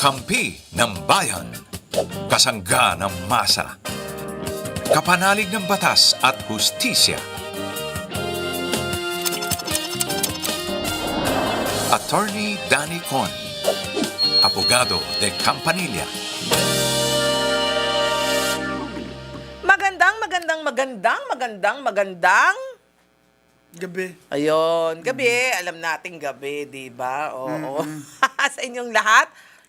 Kakampi ng bayan. Kasangga ng masa. Kapanalig ng batas at hustisya. Attorney Danny Con. Abogado de Campanilla. Magandang, magandang, magandang, magandang, magandang. Gabi. Ayun, gabi. Alam natin gabi, di ba? Oo. sa inyong lahat.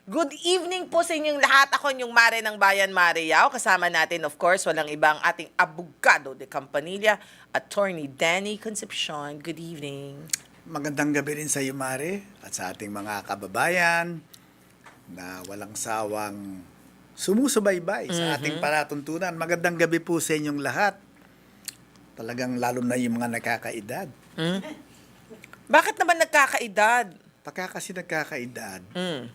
Good evening po sa inyong lahat. Ako yung Mare ng Bayan, Mare Yao. Kasama natin, of course, walang ibang ating abogado de Campanilla, Attorney Danny Concepcion. Good evening. Magandang gabi rin sa iyo, Mare, at sa ating mga kababayan na walang sawang sumusubaybay sa ating palatuntunan. Magandang gabi po sa inyong lahat. Talagang lalo na yung mga nakakaedad. Bakit naman nagkakaedad? Pagka kasi nakakaedad, Mm.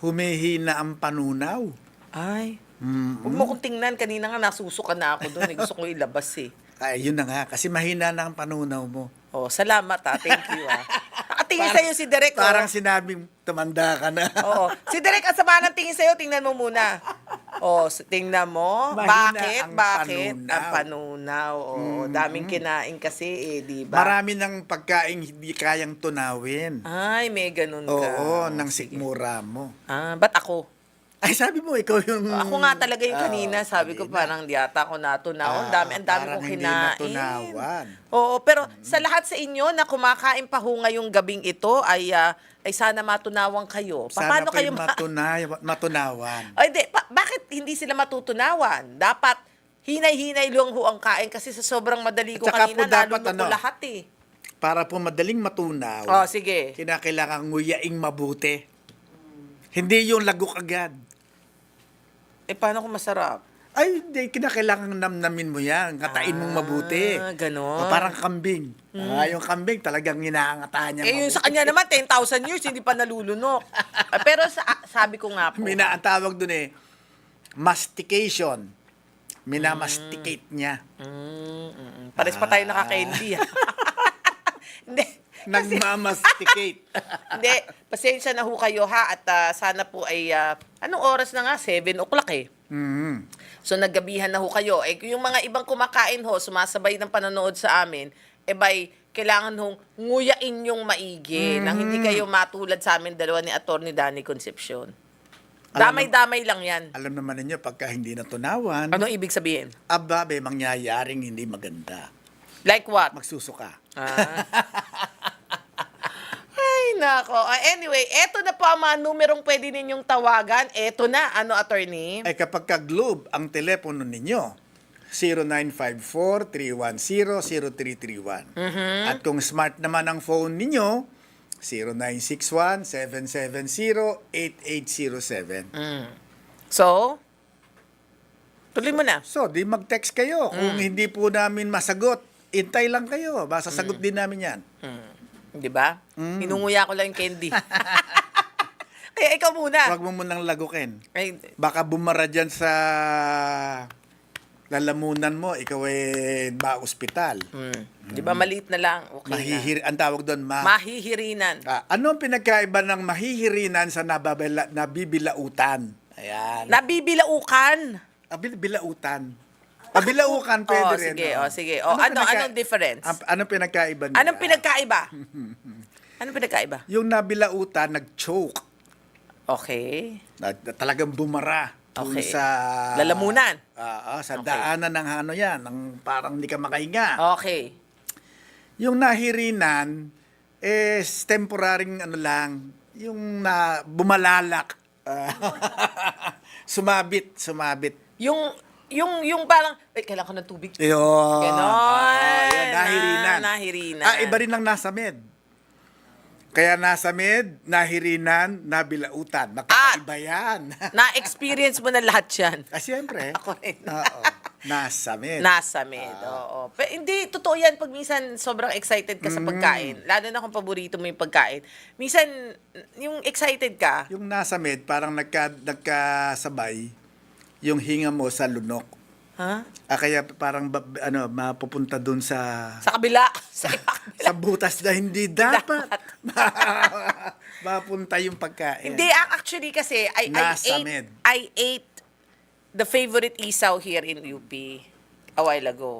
Humihina ang panunaw. Ay, Mm. huwag mo kong tingnan. Kanina nga nasusuka na ako doon. Eh. Gusto ko ilabas eh. Ay, yun na nga. Kasi mahina na ang panunaw mo. Oh, salamat ah. Thank you ah. Nakatingin sa'yo si Derek. oh. Parang sinabing tumanda ka na. Oo. Si Derek, ang sama ng tingin sa'yo, tingnan mo muna. Oh, tingnan mo. Mahina Bakit? ang Bakit? panunaw. Ang panunaw. Oo, daming kinain kasi eh, di ba? Marami ng pagkain hindi kayang tunawin. Ay, may ganun ka. Oo, ng sikmura mo. Ah, ba't ako? Ay, sabi mo, ikaw yung... Ako nga talaga yung Oo, kanina, sabi ko kanina. parang di ata ako natunaw. Ang Ah, dami, ang dami parang kong kinain. natunawan. Oo, pero sa lahat sa inyo na kumakain pa ho ngayong gabing ito ay ah, ay sana matunawan kayo. Pa- Sana Paano kayo ma- matunay- matunawan. Ay, di. Hindi sila matutunawan? Dapat hinay-hinay lang ho ang kain kasi sa sobrang madali ko kanina, po dapat ko ano, lahat eh. Para po madaling matunaw, Oh, sige. kinakailangan nguyaing mabuti. Hindi yung lagok agad. Eh, paano kung masarap? Ay, hindi. Kinakailangan namnamin mo yan. Katain mong mabuti. Ah, ganon. O, parang kambing. Ah, yung kambing talagang inaangatan niya Eh, yung mabuti. sa kanya naman, 10,000 years, hindi pa nalulunok. Ah, pero sa, sabi ko nga po, Mina, ang tawag dun eh, mastication. Minamasticate niya. mm, mm, mm. pares pa tayo nakaka-candy. ah. hindi. Nagmamasticate. Hindi, pasensya na ho kayo ha at ah, sana po ay, ah, anong oras na nga? 7 o'clock eh. mm. So naggabihan na ho kayo. Eh yung mga ibang kumakain ho, sumasabay ng panonood sa amin, eh bay, kailangan hong nguyain yung maigi nang hindi kayo matulad sa amin dalawa ni Attorney Danny Concepcion. Damay-damay lang yan. Alam naman ninyo, pagka hindi natunawan, Anong ibig sabihin? aba, may mangyayaring hindi maganda. Like what? Magsusuka. Ah. Ay, nako. Ah, anyway, eto na po ang mga numerong pwede ninyong tawagan. Eto na. Ano, attorney? Ay kapag ka Globe ang telepono ninyo, 0954-310-0331. At kung smart naman ang phone ninyo, 0961-770-8807. Mm. So, tuloy mo na. So, di mag-text kayo. Kung hindi po namin masagot, intay lang kayo. Basta sagot din namin yan. Mm. Di ba? Inunguya ko lang yung candy. Kaya ikaw muna. Huwag mo munang lagukin. Ay, Baka bumara dyan sa lalamunan mo, ikaw ay ba-ospital. mm. Di ba maliit na lang? Okay Mahihir, ang tawag doon, na. ma- Mahihirinan. Ah, ano ang pinagkaiba ng mahihirinan sa nababala, nabibilautan? Ayan. Nabibilaukan. Ah, bil- bilautan. Ah, bilaukan pwede Oh, rin. sige, oh. oh, sige. Oh, ano, pinagka- anong difference? Ang- anong pinagkaiba nila? Anong pinagkaiba? Anong pinagkaiba? Yung nabilautan, nag-choke. Okay. Na, na talagang bumara. Dun Okay. sa... Lalamunan. Ah, sa Okay. Daanan ng ano yan, ng parang hindi ka makahinga. Okay. Yung nahirinan, is temporaring ano lang, yung na bumalalak. Ah, sumabit, sumabit. Yung, yung, yung parang, eh, kailangan ko ng tubig. Yun. Ganon. Ah, nahirinan. Ah, nahirinan. Ah, iba rin ang nasa med. Kaya nasa med, nahirinan, nabilautan. Magkakaiba yan. Na-experience mo na lahat yan. ah, siyempre. Ako rin. Oo. Nasa med. Nasa med, oo. Pero hindi, totoo yan pag minsan sobrang excited ka sa Mm. pagkain. Lalo na kung paborito mo yung pagkain. Minsan, yung excited ka, Yung nasa med, parang nagka, nagkasabay yung hinga mo sa lunok. Ha? Ah, kaya parang ba- ano, mapupunta dun sa... Sa kabila. Sa sa butas na hindi dapat. Mapunta yung pagkain. Hindi, ah, actually kasi, I, I Nasa ate, med. I ate the favorite isaw here in UP a while ago.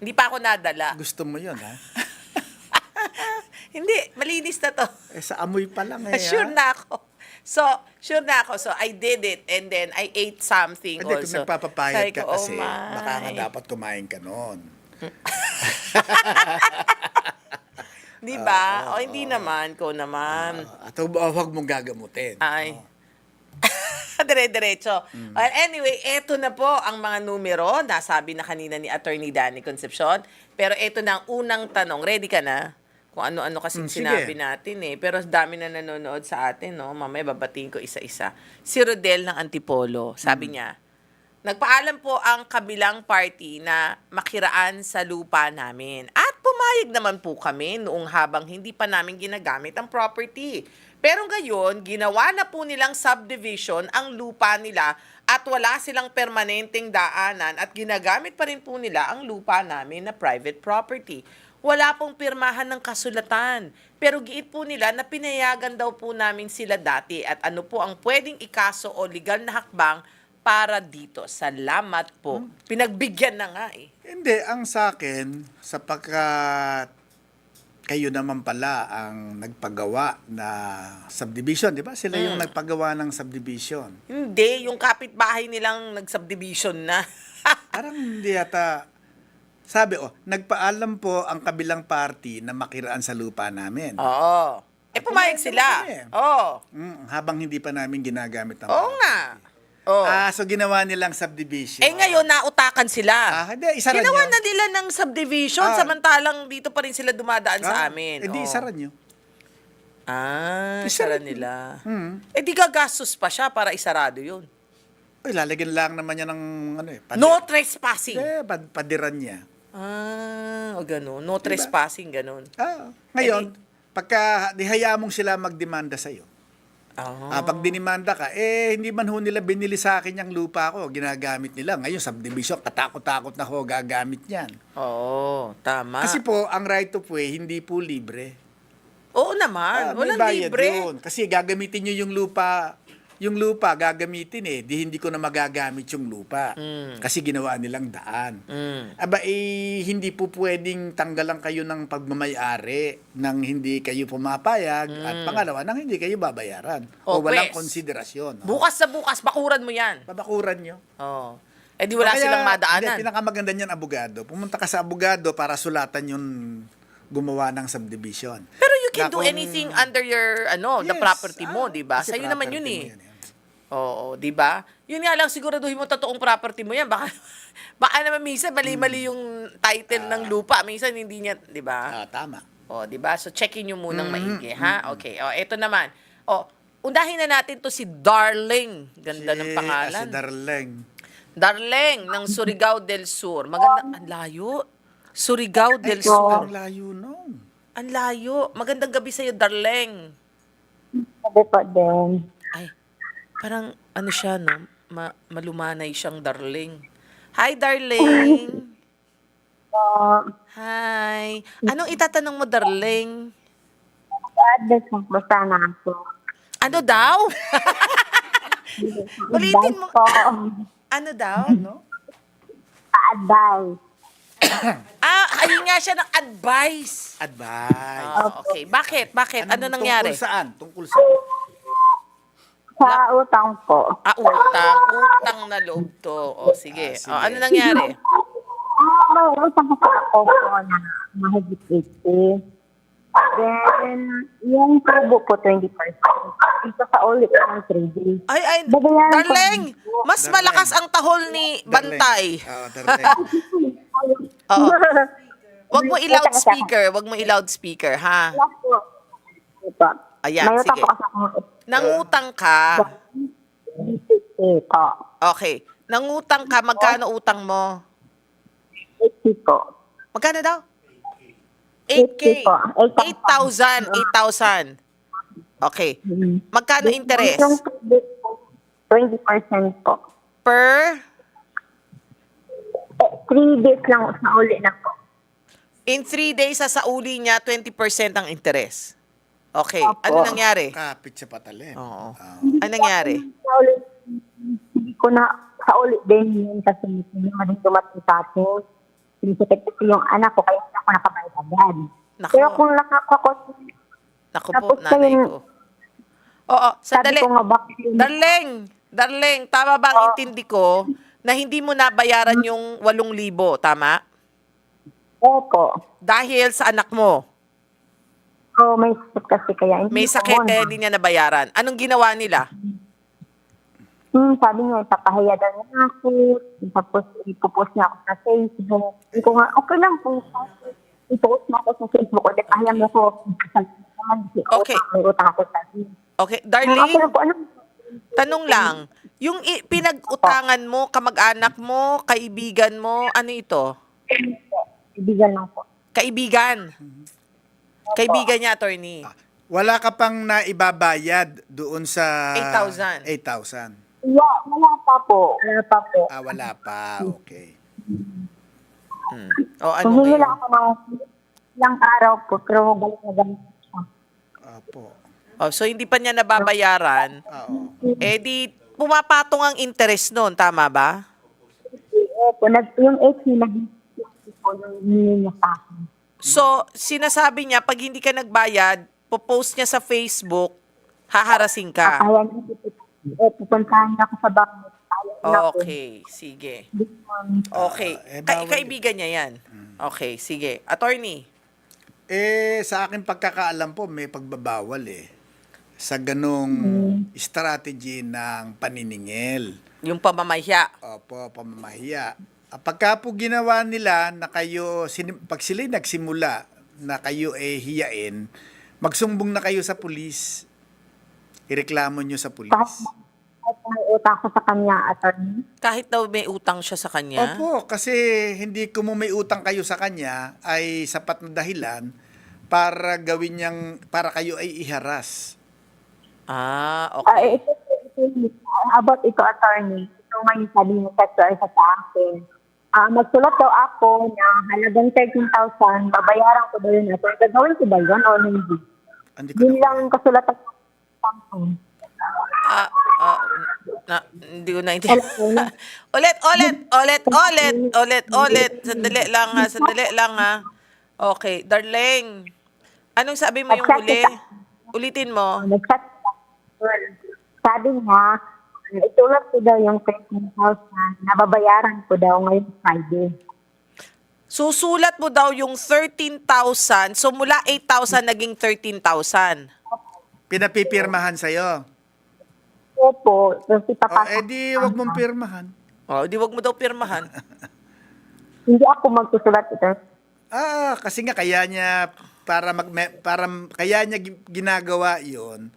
Hindi pa ako nadala. Gusto mo yun, ha? Hindi, malinis na to. Eh, sa amoy pa lang eh. sure ha? na ako. So, sure na ako. So, I did it and then I ate something Hindi, kung also. nagpapapayat Sabi ka ko, kasi, oh my. baka nga dapat kumain ka noon. Di ba? o, hindi naman. Ko naman. At hu- huwag mong gagamutin. Ay. Dire-diretso. Well, anyway, eto na po ang mga numero. Nasabi na kanina ni Attorney Danny Concepcion. Pero eto na ang unang tanong. Ready ka na? Kung ano-ano kasing Mm, sige. sinabi natin eh. Pero dami na nanonood sa atin, no? Mamaya babatiin ko isa-isa. Si Rodel ng Antipolo, sabi Mm. niya, Nagpaalam po ang kabilang party na makiraan sa lupa namin. At pumayag naman po kami noong habang hindi pa namin ginagamit ang property. Pero ngayon, ginawa na po nilang subdivision ang lupa nila at wala silang permanenteng daanan at ginagamit pa rin po nila ang lupa namin na private property. Wala pong pirmahan ng kasulatan. Pero giit po nila na pinayagan daw po namin sila dati at ano po ang pwedeng ikaso o legal na hakbang para dito. Salamat po. Pinagbigyan na nga eh. Hindi, ang sa akin, sapagkat kayo naman pala ang nagpagawa na subdivision, di ba? Sila Mm. yung nagpagawa ng subdivision. Hindi, yung kapitbahay nilang nag-subdivision na. Parang hindi yata, sabi, oh, nagpaalam po ang kabilang party na makiraan sa lupa namin. Oo. Eh, pumayag sila. eh. Oo. Mm, habang hindi pa namin ginagamit ang Oo nga. Oo. Ah, so ginawa nilang subdivision. eh, ngayon, nautakan sila. Ah, hindi, isara Ginawa nyo. na nila ng subdivision, Ah. samantalang dito pa rin sila dumadaan sa Ah, amin. Eh di, Oo. isara nyo. Ah, Isara isara nila. Hmm. Eh, di gagastos pa siya para isarado yun. Uy, lalagyan lang naman niya ng ano eh. padi- No trespassing. Eh, pad- padiran niya. Ah, o gano'n. No Diba? trespassing, gano'n. Ah, ngayon, pagka dihaya mong sila magdemanda sa'yo. Ah. Ah, pag dinimanda ka, eh, hindi man ho nila binili sa akin yung lupa ko. Ginagamit nila. Ngayon, subdivision, katakot-takot na ho gagamit yan. Oo, tama. Kasi po, ang right of way, hindi po libre. Oo naman, Ah, walang libre. yun. Kasi gagamitin nyo yung lupa, yung lupa gagamitin eh, di hindi ko na magagamit yung lupa. Mm. Kasi ginawa nilang daan. Mm. Aba, eh, hindi po pwedeng tanggalan kayo ng pagmamayari nang hindi kayo pumapayag at pangalawa, nang hindi kayo babayaran Mm. o, walang pwes. konsiderasyon. Bukas sa bukas, bakuran mo yan. Babakuran nyo. Oo. Eh di wala Kaya, silang Hindi, madaanan. pinakamaganda niyan, abogado. Pumunta ka sa abogado para sulatan yung gumawa ng subdivision. Pero you can Na do kung- anything under your, ano, the Yes, property mo, ah, di ba? Sa'yo naman property yun mo eh. yan, yan. Oo, di ba? Yun nga lang, siguraduhin mo totoong property mo yan. Baka, baka naman minsan mali-mali yung title ng lupa. Minsan hindi niya, di ba? Ah, tama. O, di ba? So, checkin nyo munang Mm-hmm. maigi, ha? Okay. O, eto naman. O, undahin na natin to si Darling. Ganda ng Si- pangalan. ah, Si Darleng. Darling ng Surigao del Sur. Maganda, ang layo. Surigao del Ay, Sur. ang layo nung. Ang layo. Magandang gabi sa'yo, Darling. Sabi po din. Parang ano siya, no? Ma- malumanay siyang Darling. Hi, Darling. So, Hi. Anong itatanong mo, Darling? advice mo po sana ako. Ano daw? Ulitin mo. Advice po. Ano daw? Pa-advice. Ah, ayun nga siya ng advice. Advice. Ah, okay. Bakit? Bakit? Ano Anong nangyari? Tungkol saan? Tungkol saan? Sa utang po. Ah, utang. Utang na loob to. O, sige. Ah, sige. O, ano nangyari? Ah, may utang ko sa ako po na mahigit 80. Then, yung tubo po 20%. Ito sa ulit ng 3 days. Ay, ay, Babayaran ko. darling, mas Darling. malakas ang tahol ni. Bantay. Oo, Darleng. Oo. Wag mo i-loudspeaker, wag mo i-loudspeaker, ha? Last po. Ito. Ayan, may utang sige. po kasi ako. Nangutang ka. 80 po. Okay. Nangutang ka, magkano utang mo? 80 po. Magkano daw? 8K. 80 po. 8,000. 8,000. Okay. Mhm. Magkano interest? Yung 20% po. Per? Eh, three days lang sa uli na po. In three days, sasauli niya 20% ang interest. Okay. Opo. Ano nangyari? Kapit sa patalim. Oo. Ah. Ano nangyari? Sa ulit, hindi ko na, sa ulit din yun kasi hindi naman din dumating sa akin. Sinisipit kasi yung anak ko, kaya hindi ako nakabayad agad. Nako. Pero kung nakakakot, Naku po, Tapos nanay ngayon- ko. Oo, sabi sandali. ko nga bakit yun. Darleng, darling, tama ba ang intindi ko na hindi mo nabayaran yung 8,000, tama? Opo. Dahil sa anak mo. So, may sakit kasi kaya. hindi May ko sakit kaya hindi niya nabayaran. Anong ginawa nila? Hmm, sabi niya, ipapahiya daw niya ako. Tapos, ipopost niya ako sa Facebook. Hindi ko nga, okay lang po. Ipopost mo ako sa Facebook. O, pahiya mo ko. Okay. May utang ako sa Okay, Okay darling, lang po, ano? tanong lang. Yung i- pinag-utangan mo, kamag-anak mo, kaibigan mo, ano ito? Ibigan lang po. Kaibigan. Kaibigan niya, attorney. Wala ka pang naibabayad doon sa... 8,000. 8,000. Yeah, wala pa po. Wala pa po. Ah, wala pa. Okay. Hmm. O ano Humingi ngayon? lang ako ng ilang araw po, pero galing na galing siya. Opo. O, so hindi pa niya nababayaran. Oo. Eh di, pumapatong ang interest noon, tama ba? Opo, nag, yung 8 na naging po yung hiningi niya sa akin. So, sinasabi niya, pag hindi ka nagbayad, popost niya sa Facebook, haharasing ka. Kaya niya po, eh, pupuntahan niya ako sa bahay. Kaya niya po. Okay, sige. Okay. Ah, eh, Ka- bawal kaibigan niya yan. Okay, sige. Attorney. Eh, sa akin pagkakaalam po, may pagbabawal eh. Sa ganong strategy ng paniningil. Yung pamamahiya. Opo, pamamahiya. Ah, Pagka po ginawa nila na kayo, pag sila nagsimula na kayo eh hiyain, magsumbong na kayo sa pulis. Ireklamo nyo sa pulis. Kahit kahit may utang ko sa kanya, attorney. Kahit daw may utang siya sa kanya. Opo, kasi hindi ko mo may utang kayo sa kanya ay sapat na dahilan para gawin niyang, para kayo ay iharas. Ah, Ah, okay. ito, ito, ito, about ito, attorney. Ito nga yung sabi sa sa akin. Ah, magsulat daw ako na halagang 13,000, babayaran ko daw yun. So, gagawin ko ba yun o hindi? Hindi ko Yun lang ang kasulatan ko. Ah, ah, na, hindi ko naintindihan. ulit, ulit, ulit, ulit, ulit, ulit. Sandali lang ha, sandali lang ha. Okay, darling. Anong sabi mo yung huli? Ulitin mo. Nag-chat siya. Sabi niya, itulat ko daw yung 13,000 na babayaran ko daw ngayong Friday. Susulat mo daw yung 13,000. So mula 8,000 naging 13,000. Pinapipirmahan sa'yo. Opo, so O, si Papa, eh di, wag mong pirmahan. Oh, di wag mo daw pirmahan. hindi ako magsusulat ito. Ah, kasi nga kaya niya para mag me- para kaya niya gi- ginagawa 'yon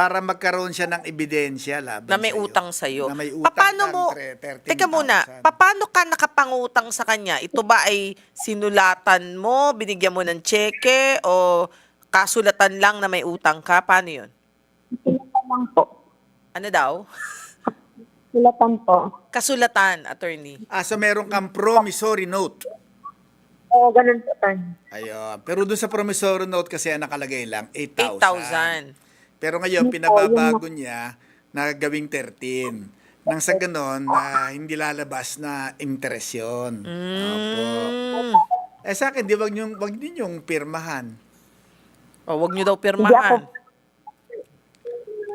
para magkaroon siya ng ebidensya laban na may sa'yo. utang sa iyo. Na may utang Paano mo tre- 13,000. Teka muna, paano ka nakapangutang sa kanya? Ito ba ay sinulatan mo, binigyan mo ng cheque o kasulatan lang na may utang ka? Paano 'yun? Sulatan lang po. Ano daw? Sulatan po. Kasulatan, attorney. Ah, so meron kang promissory note. Oo, ganun po, attorney. Ayun. Pero doon sa promissory note kasi ang nakalagay lang 8,000. 8,000. Pero ngayon po, pinababago niya na gawing 13. Nang sa ganon na hindi lalabas na interest yun. Opo. Mm. Eh sa akin, di wag niyo wag ninyong pirmahan. O, wag niyo daw Hindi pirmahan.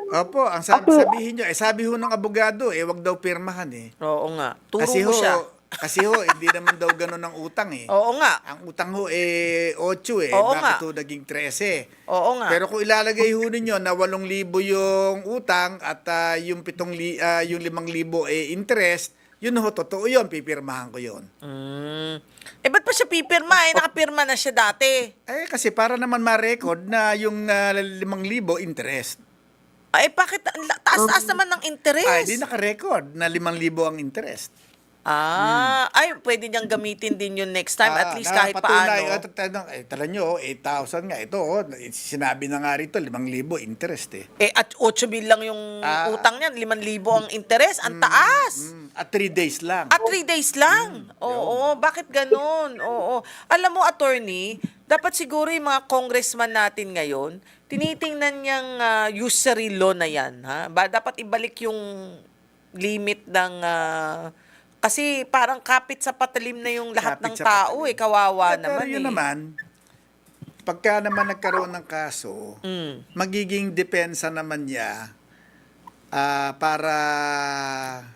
Opo, ang sabi, sabihin nyo, eh sabi ho ng abogado, eh wag daw pirmahan eh. Oo nga. Turo kasi mo ho, siya. Kasi ho, hindi naman daw ganun ang utang eh. Oo nga. Ang utang ho eh 8 eh, Oo bakit nga. ho naging 13? Oo nga. Pero kung ilalagay ho ninyo na 8,000 yung utang at ah, yung 7 li, ah, yung 5,000 eh interest, yun ho, totoo yun, pipirmahan ko yun. Mm. Eh, ba't pa siya pipirma? Eh, nakapirma na siya dati. Eh kasi para naman ma-record na yung ah, 5,000 interest. Ay, bakit? ang la- Taas-taas naman ng interest. Ay, di naka-record na 5,000 ang interest. Ah, ay, pwede niyang gamitin din yun next time. At Ah, least kahit patunay, paano. at tanong, eh, tala nyo, oh, 8,000 nga. Ito, oh, sinabi na nga rito, 5,000 interest eh. Eh, at 8 bill lang yung Ah. utang niyan. 5,000 ang interest. Ang taas. Mm, At three days lang. At three days lang. Oo, bakit ganun? Oo. Alam mo, attorney, dapat siguro yung mga congressman natin ngayon, tinitingnan niyang uh, usury law na yan. Ha? Ba, dapat ibalik yung limit ng... ah, kasi parang kapit sa patalim na yung lahat Kapit ng tao patalim. eh. Kawawa Eh, naman Pero yun eh. naman, pagka naman nagkaroon ng kaso, Mm. magiging depensa naman niya ah, para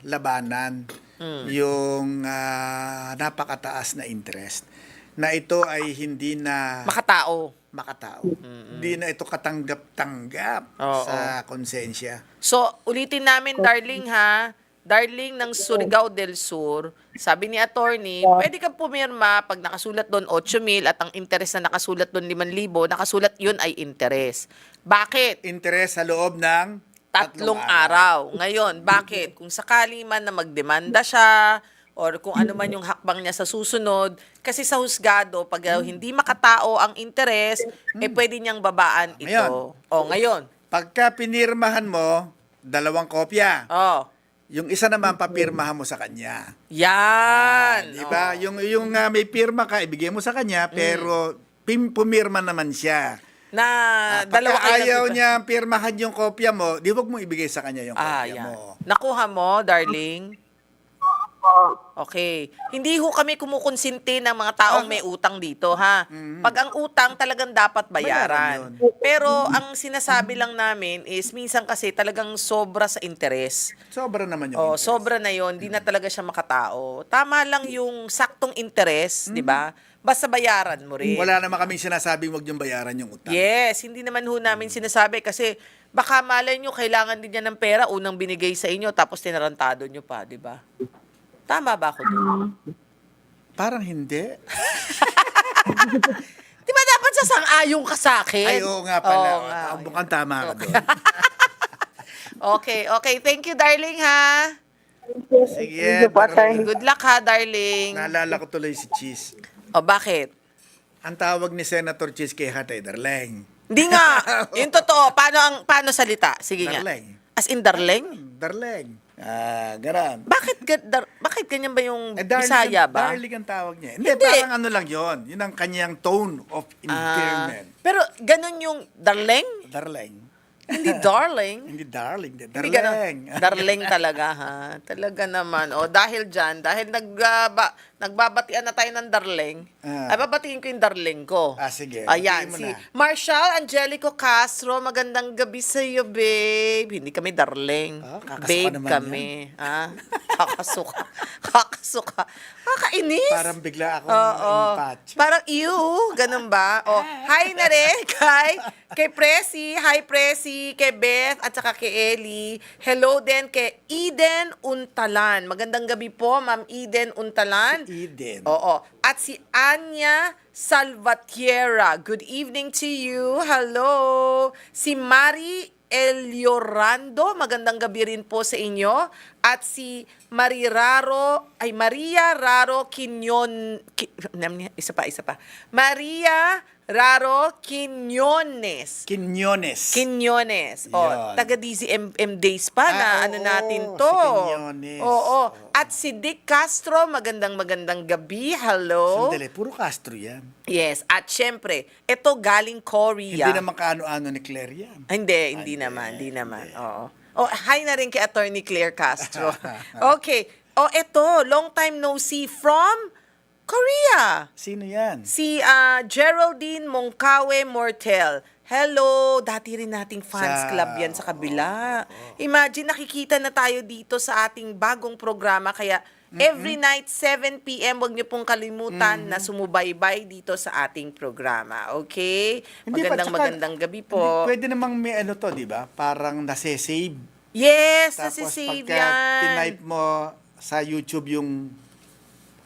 labanan Mm. yung ah, napakataas na interest na ito ay hindi na Makatao. makatao. Hindi na ito katanggap-tanggap Oo. sa konsensya. So, ulitin namin, darling ha. Darling ng Surigao del Sur, sabi ni attorney, pwede kang pumirma pag nakasulat doon 8 mil at ang interest na nakasulat doon 5,000, nakasulat yun ay interest. Bakit? Interest sa loob ng Tatlong araw. Ngayon, bakit? Kung sakali man na magdemanda siya, or kung ano man yung hakbang niya sa susunod, kasi sa husgado, pag uh, hindi makatao ang interest, eh pwede niyang babaan ito. Ngayon. O, ngayon. Pagka pinirmahan mo, dalawang kopya. Oh, Yung isa naman papirmahan mo sa kanya. yan. Di ba? Oh. Yung yung ah, may pirma ka, ibigay mo sa kanya, pero pim, pumirma naman siya. Na Ah, dalawa pagka kayo ayaw niya pirmahan yung kopya mo, di wag mo ibigay sa kanya yung Ah, kopya yan. mo. Nakuha mo, darling? Okay. Hindi ho kami kumukonsinti ng mga taong may utang dito, ha? Pag ang utang talagang dapat bayaran. Bayaran Pero ang sinasabi lang namin is minsan kasi talagang sobra sa interes. Sobra naman yung Oh, interest. sobra na 'yon, di na talaga siya makatao. Tama lang yung saktong interes, 'di ba? Basta bayaran mo rin. Wala naman kaming sinasabing wag yung bayaran yung utang. Yes, hindi naman ho namin sinasabi kasi baka malay nyo, kailangan din niya ng pera, unang binigay sa inyo, tapos tinarantado nyo pa, di ba? Tama ba ako doon? Parang hindi. Di ba dapat sasang-ayong ka sa akin? Ay, oo nga pala. Oo nga. Ah, Mukhang tama ka doon. Okay, okay. Thank you, darling, ha? Sige, Thank you po, parang- attorney. Good luck, ha, darling. Naalala ko tuloy si Cheese. O, bakit? Ang tawag ni Senator Cheese kay Hatay, Darleng. Hindi nga. Yung totoo. Paano, ang, paano salita? Sige nga. Darleng. As in, darling? Darleng. Ah, garan. Bakit, ga- dar- ganyan ba yung Eh, darling, Bisaya ang- ba? Darling ang tawag niya. Hindi, Hindi. parang ano lang yon. Yun ang kanyang tone of Ah, endearment. pero ganun yung darling? darling. Hindi darling. Hindi darling, di, Hindi darling. ganun. Darling talaga, ha? Talaga naman. O, dahil dyan, dahil nag, ah, ba- nagbabatian na tayo ng darling, Ah. ay babatiin ko yung darling ko. Ah, sige. Ayan, Batiin mo si na. Marshall Angelico Castro, magandang gabi sa iyo, babe. Hindi kami darling. Ah, kakasuka babe naman kami. Ah, kakasuka. kakasuka. Kakainis. Parang bigla akong Oo. impatch. Parang ew, ganun ba? O, hi na rin kay, kay Presi, hi Presi, kay Beth, at saka kay Ellie. Hello din kay Eden Untalan. Magandang gabi po, Ma'am Eden Untalan. Eden. Oo. At si Anya Salvatierra. Good evening to you. Hello. Si Mari Eliorando, magandang gabi rin po sa inyo. At si Mariraro, ay Maria Raro Quinyon, Ki, isa pa, isa pa. Maria Raro Quinones. Quinones. Quinones. O, Yan. taga DZMM Days pa na Ah, ano oo, natin si to. Quinones. Oo. At si Dick Castro, magandang magandang gabi. Hello. Sandali, puro Castro yan. Yes. At syempre, ito galing Korea. Hindi naman kaano-ano ni Claire yan. Hindi, hindi Hindi, naman, hindi naman. Oo. Oh, hi na rin kay Attorney Claire Castro. okay. Oh, ito, long time no see from Korea. Sino yan? Si ah, Geraldine Mongkawe Mortel. Hello, dati rin nating fans Sa- club yan sa kabila. Imagine, nakikita na tayo dito sa ating bagong programa. Kaya every night, 7 p.m., wag niyo pong kalimutan na sumubaybay dito sa ating programa. Okay? Hindi pa, magandang tsaka- magandang gabi po. Hindi, pwede namang may ano to, di ba? Parang nase-save. Yes, Tapos nasisave pagka yan. tinype mo sa YouTube yung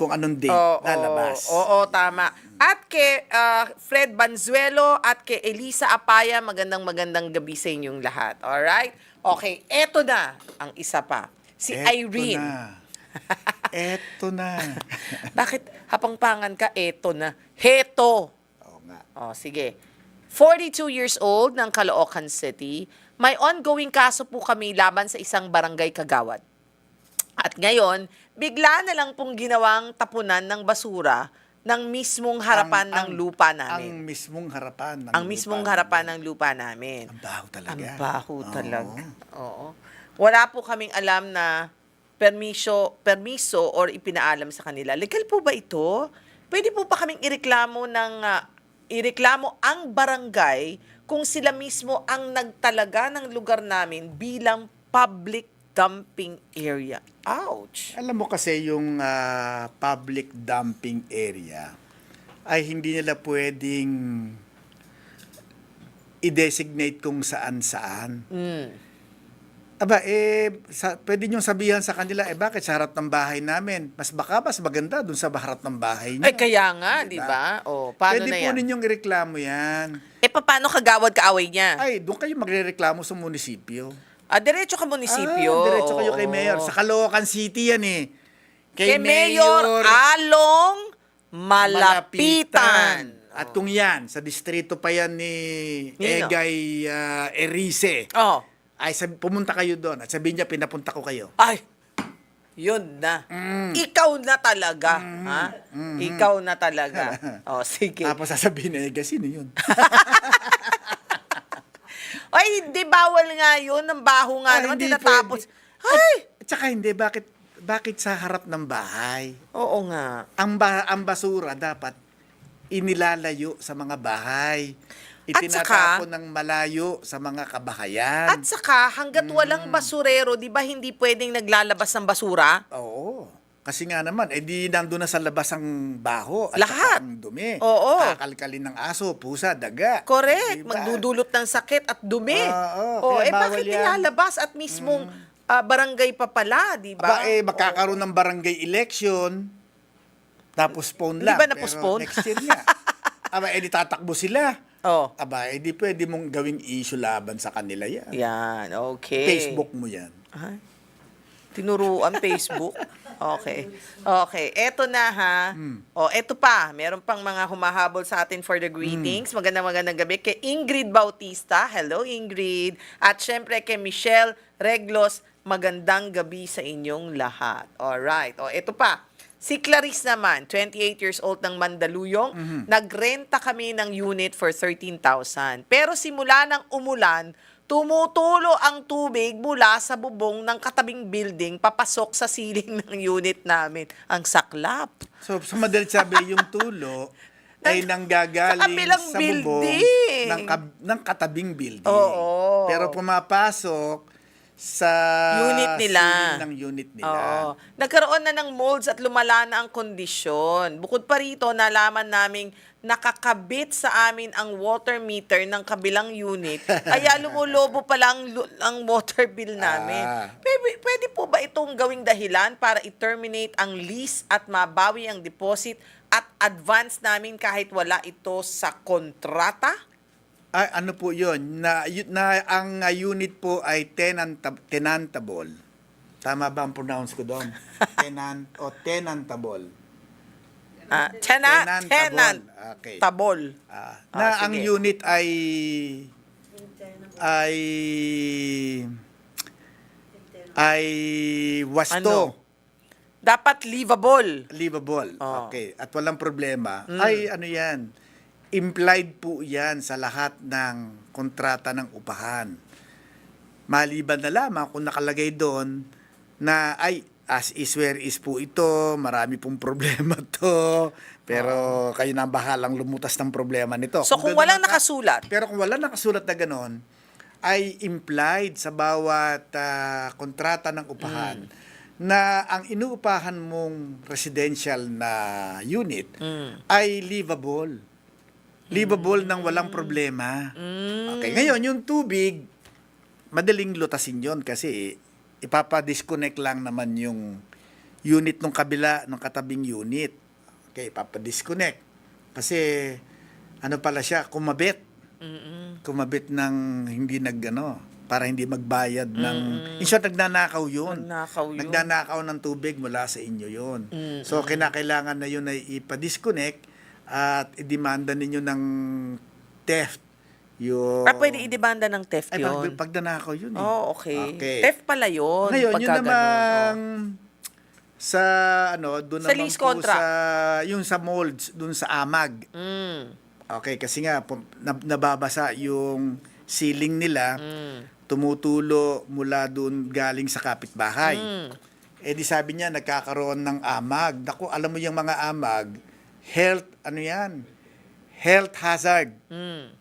kung anong date Oo, lalabas. Oo, tama. At kay ah, Fred Banzuelo at kay Elisa Apaya, magandang magandang gabi sa inyong lahat. Alright? Okay, eto na ang isa pa. Si Eto Irene. Na. Eto na. Bakit hapangpangan ka? Eto na. Heto. Oo nga. Oh, sige. 42 years old ng Caloocan City. May ongoing kaso po kami laban sa isang barangay kagawad. At ngayon, bigla na lang pong ginawang tapunan ng basura ng mismong harapan Ang- ng ang- lupa Ang namin. mismong harapan. Ng Ang, mismong harapan ng lupa namin. Ang baho talaga. Ang baho Oo. talaga. Oo. Wala po kaming alam na permiso, permiso or ipinaalam sa kanila. Legal po ba ito? Pwede po pa kaming ireklamo ng ah, ireklamo ang barangay kung sila mismo ang nagtalaga ng lugar namin bilang public dumping area. Ouch. Alam mo kasi yung ah, public dumping area ay hindi nila pwedeng i-designate kung saan-saan. Mm. Aba, eh, sa, pwede niyong sabihan sa kanila, eh bakit sa harap ng bahay namin? Mas baka mas maganda dun sa harap ng bahay niyo. Ay, kaya nga, di Diba? ba? O, paano pwede na po yan? ninyong ireklamo yan. Eh, paano kagawad kaaway niya? Ay, doon kayo magre-reklamo sa munisipyo. Ah, diretso ka munisipyo. Ah, diretso kayo kay. Mayor. Sa Caloocan City yan eh. Kay, Mayor Along Malapitan. At kung yan, sa distrito pa yan ni Nino? Egay ah, Erice, Oh. ay sabi, pumunta kayo doon at sabihin niya, pinapunta ko kayo. Ay. Yun na. Mm. Ikaw na talaga. Ha? Ikaw na talaga. oh, sige. Tapos sasabihin ni Egay, sino yun? Ay, di bawal nga yun. Ang baho nga Ah, naman. hindi Tinatapos. Ay! At saka hindi, bakit, bakit sa harap ng bahay? Oo nga. Ang, ba, ang basura dapat inilalayo sa mga bahay. Itinatapon ng malayo sa mga kabahayan. At saka, hanggat Mm. walang basurero, di ba hindi pwedeng naglalabas ng basura? Oo. Kasi nga naman, eh di nandun na sa labas ang baho at Lahat. ang dumi. Oo. Kakalkalin ng aso, pusa, daga. Correct. Diba? Magdudulot ng sakit at dumi. Oo, oh, kaya eh bawal bakit yan. nilalabas at mismong ah, barangay pa pala, di ba? Aba, eh, magkakaroon ng barangay election, tapos postpone lang. ba Pero na-postpone? next year nga. Aba, eh, di tatakbo sila. Oh. Aba, eh, di pwede mong gawing issue laban sa kanila yan. Yan, okay. Facebook mo yan. Ay, tinuruan Facebook. Okay. Okay, eto na ha. O, eto pa. Meron pang mga humahabol sa atin for the greetings. Magandang magandang gabi kay Ingrid Bautista. Hello, Ingrid. At syempre kay Michelle Reglos. Magandang gabi sa inyong lahat. Alright. O, eto pa. Si Clarice naman, 28 years old ng Mandaluyong, nagrenta kami ng unit for 13,000. Pero simula ng umulan, tumutulo ang tubig mula sa bubong ng katabing building papasok sa ceiling ng unit namin. Ang saklap. So, sa madalit sabi, yung tulo ay nanggagaling sa sa bubong building. ng, kab- ng katabing building. Oo. Pero pumapasok sa Unit nila. ng unit nila. Oo. Nagkaroon na ng molds at lumala na ang kondisyon. Bukod pa rito, nalaman naming nakakabit sa amin ang water meter ng kabilang unit. Kaya lumulobo pa lang lu- ang water bill namin. Ah. Pwede, pwede po ba itong gawing dahilan para i-terminate ang lease at mabawi ang deposit at advance namin kahit wala ito sa kontrata? Ay, ano po yun? Na, y- na ang uh, unit po ay tenant, tenantable. Tama ba ang pronounce ko doon? Tenant o tenantable. Ah, tenant, Tenantable. tenant, Okay. tabol. Ah, Ah, na ang sige. unit ay ay ay wasto. Ano? Dapat livable. livable. Oh. Okay. At walang problema. Mm. Ay ano 'yan? Implied po 'yan sa lahat ng kontrata ng upahan. Maliban na lamang kung nakalagay doon na ay as is where is po ito, marami pong problema to. Pero kayo na ang bahalang lumutas ng problema nito. So kung ganun walang ka- nakasulat, pero kung wala nakasulat na ganon, ay implied sa bawat ah, kontrata ng upahan na ang inuupahan mong residential na unit ay livable. Livable nang walang problema. Okay, ngayon yung tubig, madaling lutasin yon kasi ipapa-disconnect lang naman yung unit ng kabila ng katabing unit. Okay, ipapa-disconnect. Kasi ano pala siya, kumabit. Kumabit ng hindi nagano para hindi magbayad ng in short nagnanakaw yun. Nagnakaw yun. nagnanakaw ng tubig mula sa inyo yun. So kinakailangan na yun ay ipa-disconnect at idemanda ninyo ng theft yung ah, pwede idebanda ng theft ay, yun. pag, pag nanakaw yun eh. Oh, okay. Okay. Theft pala yun. ngayon yun pagka ganun, namang oh. Sa ano, doon Sa naman lease po contract. sa yung sa molds, doon sa Amag. Mm. Okay, kasi nga pum- nab- nababasa yung ceiling nila, Mm. tumutulo mula doon galing sa kapitbahay. Mm. Eh di sabi niya nagkakaroon ng amag. Naku, alam mo yung mga amag, health ano yan? Health hazard. Mm.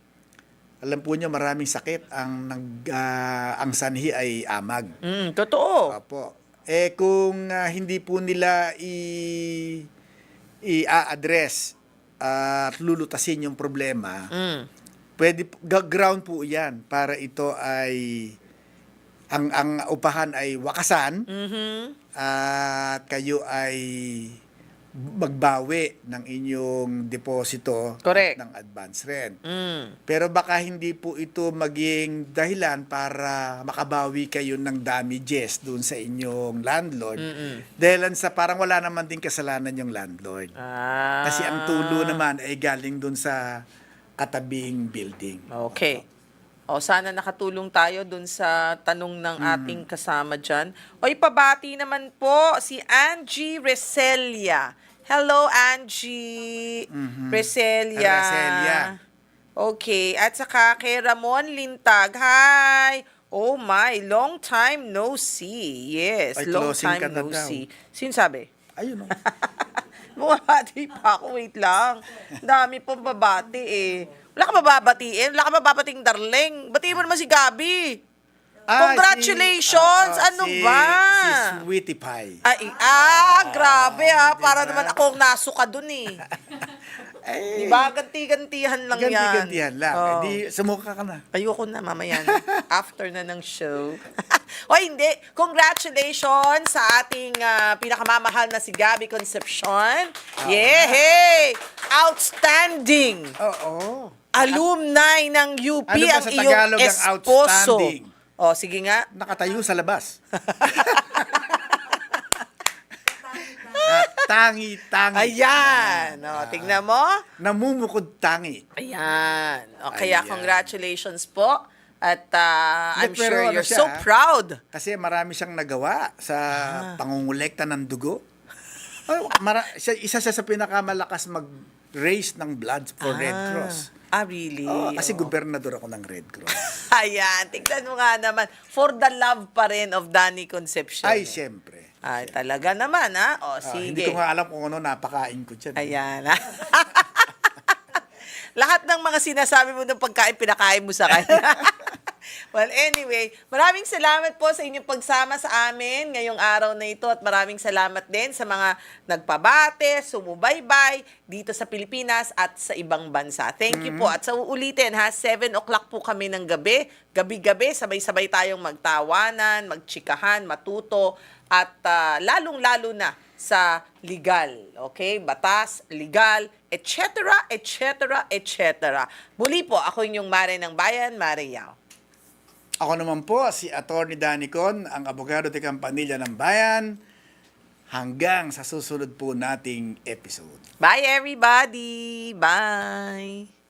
Alam po niyo maraming sakit ang nag ah, ang sanhi ay amag. Mm. Totoo. Opo. Eh kung ah, hindi po nila i i-address at lulutasin yung problema, Mm. pwede ground po 'yan para ito ay ang ang upahan ay wakasan Mhm. at kayo ay magbawi ng inyong deposito Correct. at ng advance rent. Mm. Pero baka hindi po ito maging dahilan para makabawi kayo ng damages doon sa inyong landlord. Mm-mm. Dahil sa parang wala naman din kasalanan yung landlord. Ah. Kasi ang tulo naman ay galing doon sa katabing building. Okay. O sana nakatulong tayo dun sa tanong ng Mm. ating kasama dyan. O ipabati naman po si Angie Reselia. Hello, Angie Reselia. Mm-hmm. Reselia. Okay. At saka kay Ramon Lintag. Hi! Oh my, long time no see. Yes, Ay, long closing time ka na no daw. see. Sino sabi? Ayun o. Bumabati pa ako, wait lang. Dami pong babati eh. Wala ka mababatiin, wala ka mababating darling. Batiin mo naman si Gabi. Ah, Congratulations! si- ah, ano si- ba? Si Sweetie Pie. Ay, ah, grabe ha. Para diba? naman akong nasuka dun eh. Ay, Di ba? Ganti-gantihan lang yan. Ganti-gantihan lang. Oh. Eh, di, sumuka ka na. Ayoko na mamaya na. After na ng show. o hindi, congratulations sa ating ah, pinakamamahal na si Gabby Concepcion. Yay! Outstanding! Oo. Alumni ng UP Ano ba ang sa iyong Tagalog ang esposo. outstanding? O, sige nga. Nakatayo sa labas. Ah, tangi, tangi. Ayan. O, tingnan mo. Namumukod tangi. Ayan. O, kaya Ayan. congratulations po. At ah, I'm Hindi, pero sure ano you're siya, so ah? proud. Kasi marami siyang nagawa sa Ah. pangungulekta ng dugo. Oh, mara, siya, isa siya sa pinakamalakas mag-raise ng blood for Red Ah. Cross. Ah, really? Oh, kasi Oo. gobernador ako ng Red Cross. Ayan, tignan mo nga naman. For the love pa rin of Danny Concepcion. Ay, siyempre. Ay, talaga naman, ha? O, Ah, sige. hindi ko nga alam kung ano napakain ko dyan. Ayan. Lahat ng mga sinasabi mo ng pagkain, pinakain mo sa kanya. well, anyway, maraming salamat po sa inyong pagsama sa amin ngayong araw na ito at maraming salamat din sa mga nagpabate, sumubaybay dito sa Pilipinas at sa ibang bansa. Thank you po. At sa uulitin ha, 7 o'clock po kami ng gabi. Gabi-gabi, sabay-sabay tayong magtawanan, magtsikahan, matuto at ah, lalong-lalo na sa legal, okay? Batas, legal, etc., etc., etc. Muli po, ako inyong Mare ng Bayan, Mare Yao. Ako naman po, si Attorney Danicon, ang abogado de Campanilla ng Bayan. Hanggang sa susunod po nating episode. Bye, everybody! Bye!